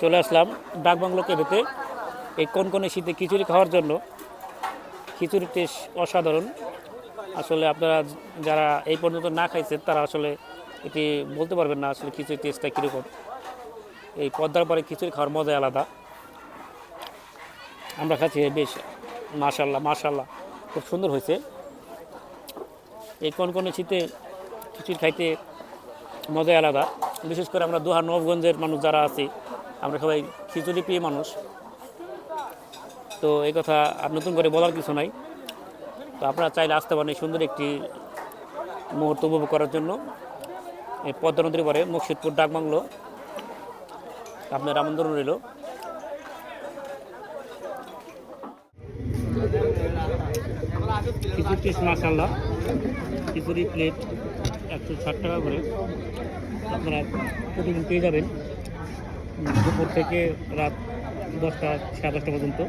চলে আসলাম ডাকবাংলো কেবেতে এই কোন কোন শীতে খিচুড়ি খাওয়ার জন্য। খিচুড়ির টেস্ট অসাধারণ। আসলে আপনারা যারা এই পর্যন্ত না খাইছেন, তারা আসলে এটি বলতে পারবেন না আসলে খিচুড়ির টেস্টটা কীরকম। এই পদ্মার পরে খিচুড়ি খাওয়ার মজাই আলাদা। আমরা খাচ্ছি বেশ মাশাল্লাহ মাশাল্লাহ খুব সুন্দর হয়েছে। এই কোন কোন শীতে খিচুড়ি খাইতে মজাই আলাদা। বিশেষ করে আমরা দোহা নবগঞ্জের মানুষ যারা আছি, আমরা সবাই খিচুড়ি প্রিয় মানুষ। তো এই কথা আর নতুন করে বলার কিছু নাই। তো আপনারা চাইলে আসতে পারেন সুন্দর একটি মুহূর্ত উপভোগ করার জন্য। এই পদ্মা নদীর পরে মুর্শিদপুর ডাকবাংলো আপনার আমন্ত্রণ রইল। খিচুড়ি পিস মাসাল্লাহ খিচুড়ি প্লেট একশো ষাট টাকা করে। আপনারা প্রতিদিন পেয়ে যাবেন। দুপুর থেকে রাত দশটা সাড়ে দশটা পর্যন্ত।